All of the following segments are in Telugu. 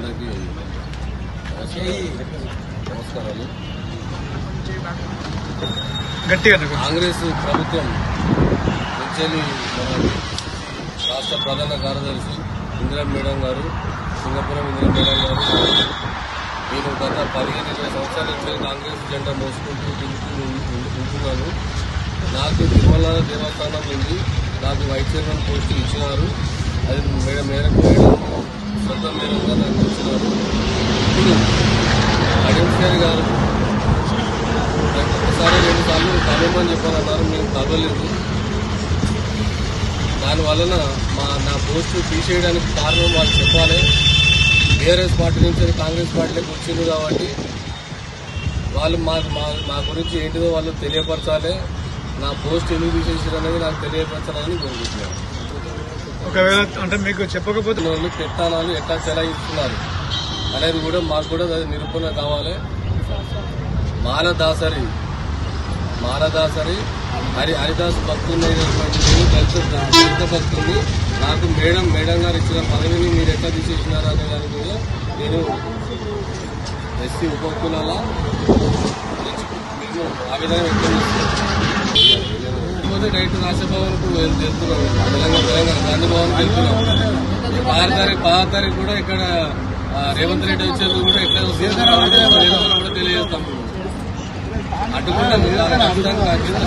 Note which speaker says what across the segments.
Speaker 1: అందరికీ నమస్కారాలు. కాంగ్రెస్ ప్రభుత్వం వచ్చేది రాష్ట్ర ప్రధాన కార్యదర్శి ఇందిరా మేడం గారు సింగపురం ఇందిరా మేడం గారు. నేను గత పదిహేను ఇరవై సంవత్సరాల నుంచి కాంగ్రెస్ జెండా మోసుకుంటూ తిరుగుతూ ఉంటు- ఉంటున్నాను. నాకు తిరుమల దేవస్థానం ఉంది. నాకు వైస్ చైర్మన్ పోస్ట్ ఇచ్చినారు. అది మేడం మేడం మేడం సొంత మేడంగా నాకు ఇచ్చినారు ఇప్పుడు అడిషనల్ గారు నాకు ఒకసారి రెండు సార్లు కలవమని చెప్పారన్నారు మేము కలవలేదు దాని వలన మా నా పోస్టు తీసేయడానికి కారణం వాళ్ళు చెప్పాలి. బీఆర్ఎస్ పార్టీ నుంచి కాంగ్రెస్ పార్టీలోకి వచ్చింది కాబట్టి వాళ్ళు మా మా మా గురించి ఏంటిదో వాళ్ళు తెలియపరచాలి. నా పోస్ట్ ఎందుకు తీసేసారు అనేది నాకు తెలియపరచాలని కోరుకుంటున్నాను.
Speaker 2: ఒకవేళ అంటే మీకు చెప్పకపోతే
Speaker 1: వాళ్ళు పెత్తానాలు ఎట్లా చెలాయిస్తున్నారు అనేది కూడా మాకు కూడా అది నిరూపణ కావాలి. మాలదాసరి మాలదాసరి హరి హరిదాస్ భక్తున్నటువంటి నేను దళిత భక్తుని నాకు మేడం మేడం గారు ఇచ్చిన పదవిని మీరు ఎట్లా తీసేసినారు అనే దాని కూడా నేను ఎస్సీ ఉప కులాల మేము ఆవేదన వ్యక్తం చేస్తున్నాం. డైరెక్ట్ రాష్ట్రభవన్కు వెళ్తున్నాం. తెలంగాణ తెలంగాణ గాంధీ భవన్ వెళ్తున్నాం. పదహారు తారీఖు పదహారు తారీఖు కూడా ఇక్కడ రేవంత్ రెడ్డి వచ్చేది కూడా ఎట్లా తెలియజేస్తాం. అడ్డుకుంటాం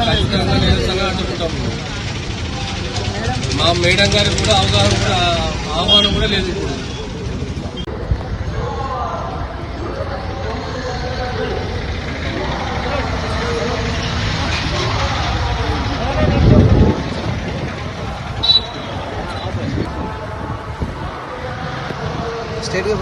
Speaker 1: ఖచ్చితంగా నిరసనగా అడ్డుకుంటాం మా మేడం గారికి కూడా అవగాహన కూడా ఆహ్వానం కూడా లేదు ఇప్పుడు
Speaker 3: స్టేట్గా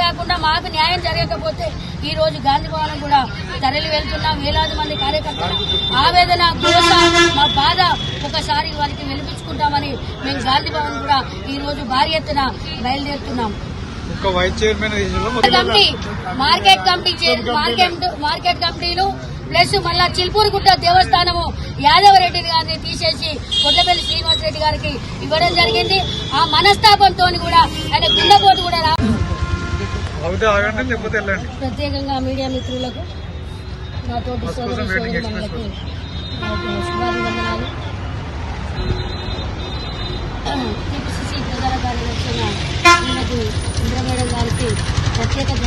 Speaker 4: లేకుండా మాకు న్యాయం జరగకపోతే ఈ రోజు గాంధీ భవనం కూడా తరలి వెళ్తున్నాం. వేలాది మంది కార్యకర్తలు ఆవేదన గోస మా బాధ ఒకసారి వారికి వినిపించుకుంటామని మేము గాంధీ భవన్ కూడా ఈ రోజు భారీ ఎత్తున బయలుదేరుతున్నాం.
Speaker 2: ఒక్క vice chairman
Speaker 4: committee market committee చే- మార్కెట్ మార్కెట్ కమిటీలు ప్లస్ మళ్ళా చిల్పూరుగుట్ట దేవస్థానము యాదవరెడ్డి గారిని తీసేసి కొట్టపల్లి శ్రీనివాస్ రెడ్డి గారికి ఇవ్వడం జరిగింది. ఆ మనస్తాపంతో కూడా ఆయన గుండెపోటు కూడా ప్రత్యేకంగా మీడియా మిత్రులకు నా తోటి
Speaker 2: బస్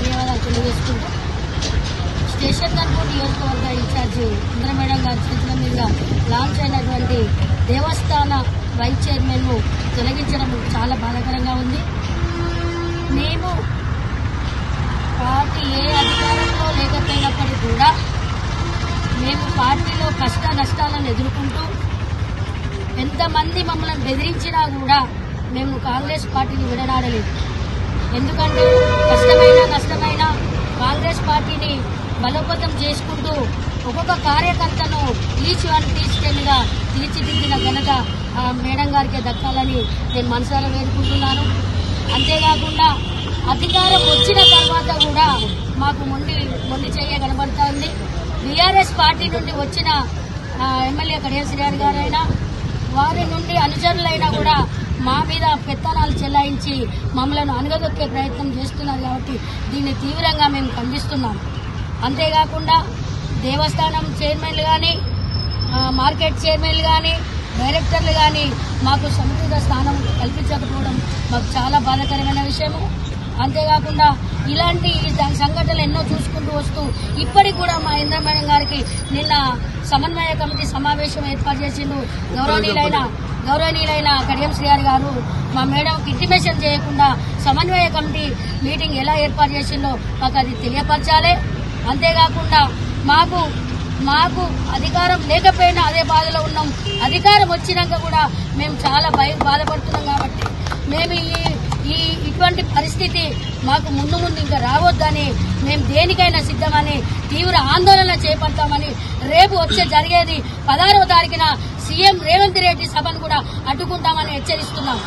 Speaker 4: ధన్యవాదాలు తెలియజేసుకుంటూ స్టేషన్ కన్పూర్ నియోజకవర్గ ఇన్ఛార్జ్ ఇంద్ర మేడం గారి చేతుల మీదుగా లాంచ్ అయినటువంటి దేవస్థాన వైస్ చైర్మన్ను తొలగించడం చాలా బాధాకరంగా ఉంది. మేము పార్టీ ఏ అధికారంలో లేకపోయినప్పటికీ కూడా మేము పార్టీలో కష్ట నష్టాలను ఎదుర్కొంటూ ఎంతమంది మమ్మల్ని బెదిరించినా కూడా మేము కాంగ్రెస్ పార్టీని విడనాడలేదు. ఎందుకంటే కష్ట బలోపేతం చేసుకుంటూ ఒక్కొక్క కార్యకర్తను ఈచ్ వన్ టీచ్ తీర్చిదిద్దిన ఘనత ఆ మేడం గారికి దక్కాలని నేను మనసారా వేడుకుంటున్నాను. అంతేకాకుండా అధికారం వచ్చిన తర్వాత కూడా మాకు మొండి మొండి చెయ్య కనబడుతోంది. బీఆర్ఎస్ పార్టీ నుండి వచ్చిన ఎమ్మెల్యే కడియం శ్రీహరి గారైనా వారి నుండి అనుచరులైనా కూడా మా మీద పెత్తనాలు చెలాయించి మమ్మలను అనగదొక్కే ప్రయత్నం చేస్తున్నారు కాబట్టి దీన్ని తీవ్రంగా మేము ఖండిస్తున్నాం. అంతేకాకుండా దేవస్థానం చైర్మన్లు కానీ మార్కెట్ చైర్మన్లు కానీ డైరెక్టర్లు కానీ మాకు సముచిత స్థానం కల్పించకపోవడం మాకు చాలా బాధాకరమైన విషయము. అంతేకాకుండా ఇలాంటి సంఘటనలు ఎన్నో చూసుకుంటూ వస్తూ ఇప్పటికి కూడా మా ఇంద్ర మేడం గారికి నిన్న సమన్వయ కమిటీ సమావేశం ఏర్పాటు చేసిండు గౌరవనీయులైన గౌరవనీయులైన కడియం శ్రీహారి గారు. మా మేడంకి ఇంటిమేషన్ చేయకుండా సమన్వయ కమిటీ మీటింగ్ ఎలా ఏర్పాటు చేసిందో మాకు అది తెలియపరచాలి. అంతేకాకుండా మాకు మాకు అధికారం లేకపోయినా అదే బాధలో ఉన్నాం. అధికారం వచ్చినాక కూడా మేము చాలా భయ బాధపడుతున్నాం కాబట్టి మేము ఈ ఈ ఇటువంటి పరిస్థితి మాకు ముందు ముందు ఇంకా రావద్దని మేము దేనికైనా సిద్ధమని తీవ్ర ఆందోళన చేపడతామని రేపు వచ్చే జరిగేది పదహారవ తారీఖున సీఎం రేవంత్ రెడ్డి సభను కూడా అడ్డుకుంటామని హెచ్చరిస్తున్నాం.